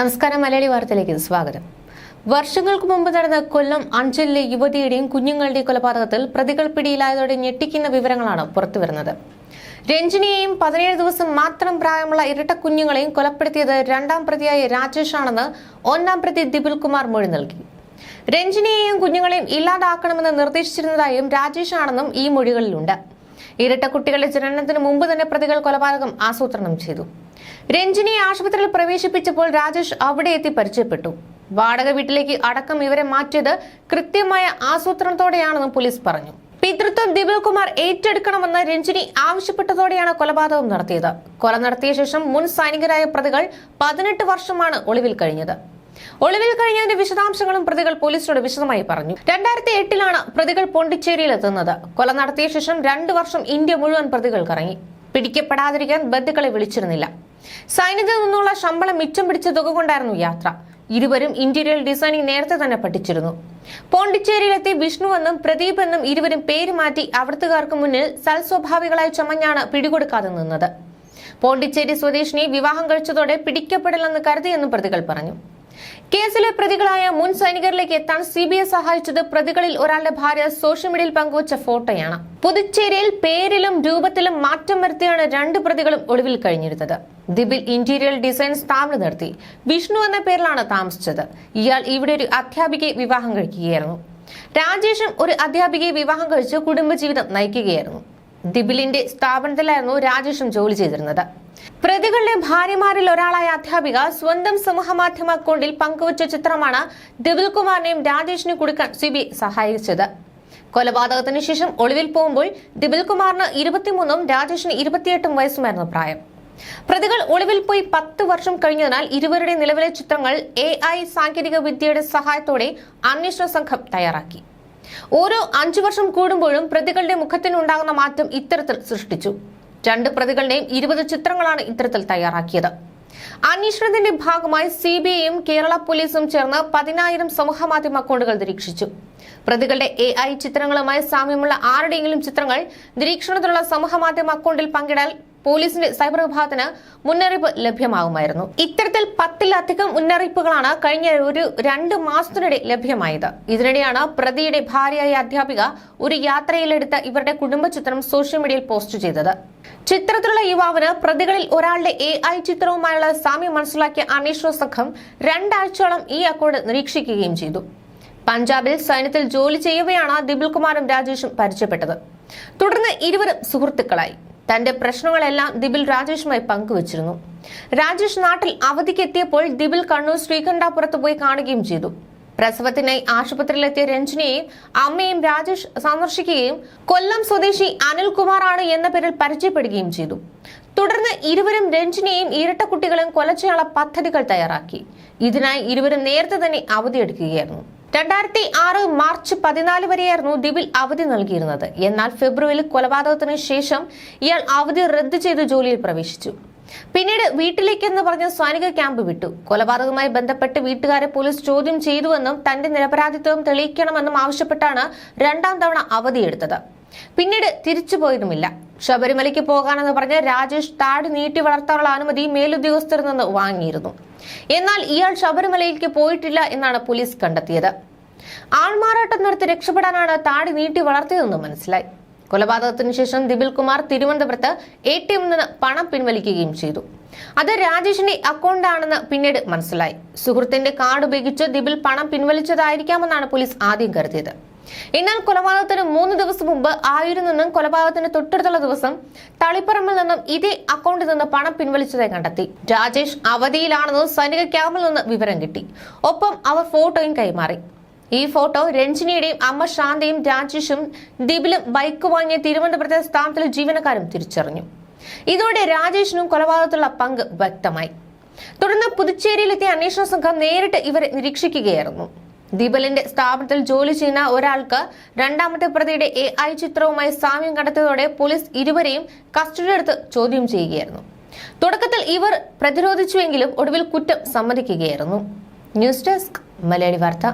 നമസ്കാരം മലയാളി വാർത്തയിലേക്ക് സ്വാഗതം. വർഷങ്ങൾക്ക് മുമ്പ് നടന്ന കൊല്ലം അഞ്ചലിലെ യുവതിയുടെയും കുഞ്ഞുങ്ങളുടെയും കൊലപാതകത്തിൽ പ്രതികൾ പിടിയിലായതോടെ ഞെട്ടിക്കുന്ന വിവരങ്ങളാണ് പുറത്തുവരുന്നത്. രഞ്ജിനിയെയും പതിനേഴ് ദിവസം മാത്രം പ്രായമുള്ള ഇരട്ട കുഞ്ഞുങ്ങളെയും കൊലപ്പെടുത്തിയത് രണ്ടാം പ്രതിയായ രാജേഷ് ആണെന്ന് ഒന്നാം പ്രതി ദിപിൽ കുമാർ മൊഴി നൽകി. രഞ്ജിനിയെയും കുഞ്ഞുങ്ങളെയും ഇല്ലാതാക്കണമെന്ന് നിർദ്ദേശിച്ചിരുന്നതായും രാജേഷ് ആണെന്നും ഈ മൊഴികളിലുണ്ട്. ഇരട്ട കുട്ടികളുടെ ജനനത്തിന് മുമ്പ് തന്നെ പ്രതികൾ കൊലപാതകം ആസൂത്രണം ചെയ്തു. രഞ്ജിനിയെ ആശുപത്രിയിൽ പ്രവേശിപ്പിച്ചപ്പോൾ രാജേഷ് അവിടെ എത്തി പരിചയപ്പെട്ടു. വാടക വീട്ടിലേക്ക് അടക്കം ഇവരെ മാറ്റിയത് കൃത്യമായ ആസൂത്രണത്തോടെയാണെന്നും പോലീസ് പറഞ്ഞു. പിതൃത്വം ദിപിൽ കുമാർ ഏറ്റെടുക്കണമെന്ന് രഞ്ജിനി ആവശ്യപ്പെട്ടതോടെയാണ് കൊലപാതകം നടത്തിയത്. കൊല നടത്തിയ ശേഷം മുൻ സൈനികരായ പ്രതികൾ പതിനെട്ട് വർഷമാണ് ഒളിവിൽ കഴിഞ്ഞത്. ഒളിവിൽ കഴിഞ്ഞതിന്റെ വിശദാംശങ്ങളും പ്രതികൾ പോലീസിനോട് വിശദമായി പറഞ്ഞു. രണ്ടായിരത്തി എട്ടിലാണ് പ്രതികൾ പോണ്ടിച്ചേരിയിൽ എത്തുന്നത്. കൊല നടത്തിയ ശേഷം രണ്ടു വർഷം ഇന്ത്യ മുഴുവൻ പ്രതികൾ കറങ്ങി. പിടിക്കപ്പെടാതിരിക്കാൻ ബന്ധുക്കളെ വിളിച്ചിരുന്നില്ല. സൈന്യത്തിൽ നിന്നുള്ള ശമ്പളം മിച്ചം പിടിച്ച തുക കൊണ്ടായിരുന്നു യാത്ര. ഇരുവരും ഇന്റീരിയർ ഡിസൈനിങ് നേരത്തെ തന്നെ പഠിച്ചിരുന്നു. പോണ്ടിച്ചേരിയിലെത്തി വിഷ്ണുവെന്നും പ്രദീപ് എന്നും ഇരുവരും പേര് മാറ്റി അവിടുത്തുകാർക്ക് മുന്നിൽ സൽസ്വഭാവികളായി ചമഞ്ഞാണ് പിടികൊടുക്കാതെ നിന്നത്. പോണ്ടിച്ചേരി സ്വദേശിനി വിവാഹം കഴിച്ചതോടെ പിടിക്കപ്പെടില്ലെന്ന് കരുതിയെന്നും പ്രതികൾ പറഞ്ഞു. കേസിലെ പ്രതികളായ മുൻ സൈനികരിലേക്ക് എത്താൻ സി ബി ഐ സഹായിച്ചത് പ്രതികളിൽ ഒരാളുടെ ഭാര്യ സോഷ്യൽ മീഡിയയിൽ പങ്കുവച്ച ഫോട്ടോയാണ്. പുതുച്ചേരിയിൽ പേരിലും രൂപത്തിലും മാറ്റം വരുത്തിയാണ് രണ്ട് പ്രതികളും ഒളിവിൽ കഴിഞ്ഞിരുന്നത്. ദിബിൽ ഇന്റീരിയർ ഡിസൈൻ സ്ഥാപനം നടത്തി വിഷ്ണു എന്ന പേരിലാണ് താമസിച്ചത്. ഇയാൾ ഇവിടെ ഒരു അധ്യാപികയെ വിവാഹം കഴിക്കുകയായിരുന്നു. രാജേഷും ഒരു അധ്യാപികയെ വിവാഹം കഴിച്ച് കുടുംബജീവിതം നയിക്കുകയായിരുന്നു. ദിബിലിന്റെ സ്ഥാപനത്തിലായിരുന്നു രാജേഷും ജോലി ചെയ്തിരുന്നത്. പ്രതികളുടെ ഭാര്യമാരിൽ ഒരാളായ അധ്യാപിക സ്വന്തം സമൂഹമാധ്യമ അക്കൗണ്ടിൽ പങ്കുവച്ച ചിത്രമാണ് ദിബിൽ കുമാറിനെയും രാജേഷിനെ കൊടുക്കാൻ സിബി സഹായിച്ചത്. കൊലപാതകത്തിന് ശേഷം ഒളിവിൽ പോകുമ്പോൾ ദിബിൽ കുമാറിന് ഇരുപത്തിമൂന്നും രാജേഷിന് ഇരുപത്തിയെട്ടും വയസ്സുമായിരുന്നു പ്രായം. പ്രതികൾ ഒളിവിൽ പോയി പത്ത് വർഷം കഴിഞ്ഞതിനാൽ ഇരുവരുടെ നിലവിലെ ചിത്രങ്ങൾ എ ഐ സാങ്കേതിക വിദ്യയുടെ സഹായത്തോടെ അന്വേഷണ സംഘം തയ്യാറാക്കി. ഓരോ അഞ്ചു വർഷം കൂടുമ്പോഴും പ്രതികളുടെ മുഖത്തിനുണ്ടാകുന്ന മാറ്റം ഇത്തരത്തിൽ സൃഷ്ടിച്ചു. രണ്ട് പ്രതികളുടെയും ഇരുപത് ചിത്രങ്ങളാണ് ഇത്തരത്തിൽ തയ്യാറാക്കിയത്. അന്വേഷണത്തിന്റെ ഭാഗമായി സി ബി ഐയും കേരള പോലീസും ചേർന്ന് പതിനായിരം സമൂഹമാധ്യമ അക്കൗണ്ടുകൾ നിരീക്ഷിച്ചു. പ്രതികളുടെ എ ഐ ചിത്രങ്ങളുമായി സാമ്യമുള്ള ആരുടെയെങ്കിലും ചിത്രങ്ങൾ നിരീക്ഷണത്തിലുള്ള സമൂഹമാധ്യമ അക്കൗണ്ടിൽ പങ്കിടാൻ പോലീസിന്റെ സൈബർ വിഭാഗത്തിന് മുന്നറിയിപ്പ് ലഭ്യമാകുമായിരുന്നു. ഇത്തരത്തിൽ പത്തിലധികം മുന്നറിയിപ്പുകളാണ് കഴിഞ്ഞ ഒരു രണ്ട് മാസത്തിനിടെ ലഭ്യമായത്. ഇതിനിടെയാണ് പ്രതിയുടെ ഭാര്യയായ അധ്യാപിക ഒരു യാത്രയിലെടുത്ത ഇവരുടെ കുടുംബ ചിത്രം സോഷ്യൽ മീഡിയയിൽ പോസ്റ്റ് ചെയ്തത്. ചിത്രത്തിലുള്ള യുവാവിന് പ്രതികളിൽ ഒരാളുടെ എ ഐ ചിത്രവുമായുള്ള സാമ്യം മനസ്സിലാക്കിയ അന്വേഷണ സംഘം രണ്ടാഴ്ചയോളം ഈ അക്കൗണ്ട് നിരീക്ഷിക്കുകയും ചെയ്തു. പഞ്ചാബിൽ സൈന്യത്തിൽ ജോലി ചെയ്യവെയാണ് ദിബിൽകുമാറും രാജേഷും പരിചയപ്പെട്ടത്. തുടർന്ന് ഇരുവരും സുഹൃത്തുക്കളായി. തന്റെ പ്രശ്നങ്ങളെല്ലാം ദിബിൽ രാജേഷുമായി പങ്കുവച്ചിരുന്നു. രാജേഷ് നാട്ടിൽ അവധിക്കെത്തിയപ്പോൾ ദിബിൽ കണ്ണൂർ ശ്രീകണ്ഠാപുരത്ത് പോയി കാണുകയും ചെയ്തു. പ്രസവത്തിനായി ആശുപത്രിയിലെത്തിയ രഞ്ജിനിയെ അമ്മയും രാജേഷ് സന്ദർശിക്കുകയും കൊല്ലം സ്വദേശി അനിൽകുമാറാണ് എന്ന പേരിൽ പരിചയപ്പെടുകയും ചെയ്തു. തുടർന്ന് ഇരുവരും രഞ്ജിനിയെയും ഇരട്ട കുട്ടികളെയും കൊല പദ്ധതികൾ തയ്യാറാക്കി. ഇതിനായി ഇരുവരും നേരത്തെ തന്നെ അവധിയെടുക്കുകയായിരുന്നു രണ്ടായിരത്തി ആറ് മാർച്ച് പതിനാല് വരെയായിരുന്നു ദിവിൽ അവധി നൽകിയിരുന്നത്. എന്നാൽ ഫെബ്രുവരിയിൽ കൊലപാതകത്തിന് ശേഷം ഇയാൾ അവധി റദ്ദു ചെയ്ത് ജോലിയിൽ പ്രവേശിച്ചു. പിന്നീട് വീട്ടിലേക്കെന്ന് പറഞ്ഞ് സ്വാനിക ക്യാമ്പ് വിട്ടു. കൊലപാതകവുമായി ബന്ധപ്പെട്ട് വീട്ടുകാരെ പോലീസ് ചോദ്യം ചെയ്തുവെന്നും തന്റെ നിരപരാധിത്വം തെളിയിക്കണമെന്നും ആവശ്യപ്പെട്ടാണ് രണ്ടാം തവണ അവധിയെടുത്തത് പിന്നീട് തിരിച്ചുപോയതുമില്ല ശബരിമലയ്ക്ക് പോകാനെന്ന് പറഞ്ഞ് രാജേഷ് താടി നീട്ടി വളർത്താനുള്ള അനുമതി മേലുദ്യോഗസ്ഥരിൽ നിന്ന് വാങ്ങിയിരുന്നു. എന്നാൽ ഇയാൾ ശബരിമലയിലേക്ക് പോയിട്ടില്ല എന്നാണ് പോലീസ് കണ്ടെത്തിയത്. ആൾമാറാട്ടം നടത്തി രക്ഷപ്പെടാനാണ് താടി നീട്ടി വളർത്തിയതെന്ന് മനസ്സിലായി. കൊലപാതകത്തിന് ശേഷം ദിബിൽ കുമാർ തിരുവനന്തപുരത്ത് എ ടി എമ്മിൽ നിന്ന് പണം പിൻവലിക്കുകയും ചെയ്തു. അത് രാജേഷിന്റെ അക്കൗണ്ടാണെന്ന് പിന്നീട് മനസ്സിലായി. സുഹൃത്തിന്റെ കാർഡ് ഉപയോഗിച്ച് ദിബിൽ പണം പിൻവലിച്ചതായിരിക്കാമെന്നാണ് പോലീസ് ആദ്യം കരുതിയത്. എന്നാൽ കൊലപാതകത്തിന് മൂന്ന് ദിവസം മുമ്പ് ആയൂരിൽ നിന്നും കൊലപാതകത്തിന് തൊട്ടടുത്തുള്ള ദിവസം തളിപ്പറമ്പിൽ നിന്നും ഇതേ അക്കൗണ്ടിൽ നിന്ന് പണം പിൻവലിച്ചതായി കണ്ടെത്തി. രാജേഷ് അവധിയിലാണെന്ന് സൈനിക ക്യാമ്പിൽ നിന്ന് വിവരം കിട്ടി. ഒപ്പം അവർ ഫോട്ടോയും കൈമാറി. ഈ ഫോട്ടോ രഞ്ജിനിയുടെയും അമ്മ ശാന്തയും രാജേഷും ദിപിലും ബൈക്ക് വാങ്ങിയ തിരുവനന്തപുരത്തെ സ്ഥാനത്തിലെ ജീവനക്കാരും തിരിച്ചറിഞ്ഞു. ഇതോടെ രാജേഷിനും കൊലപാതകത്തിലുള്ള പങ്ക് വ്യക്തമായി. തുടർന്ന് പുതുച്ചേരിയിലെത്തിയ അന്വേഷണ സംഘം നേരിട്ട് ഇവരെ നിരീക്ഷിക്കുകയായിരുന്നു. ദീപലിന്റെ സ്ഥാപനത്തിൽ ജോലി ചെയ്യുന്ന ഒരാൾക്ക് രണ്ടാമത്തെ പ്രതിയുടെ എ ഐ ചിത്രവുമായി സാമ്യം കണ്ടെത്തിയതോടെ പോലീസ് ഇരുവരെയും കസ്റ്റഡിയെടുത്ത് ചോദ്യം ചെയ്യുകയായിരുന്നു. തുടക്കത്തിൽ ഇവർ പ്രതിരോധിച്ചുവെങ്കിലും ഒടുവിൽ കുറ്റം സമ്മതിക്കുകയായിരുന്നു. ന്യൂസ് ഡെസ്ക് മലയാളി വാർത്ത.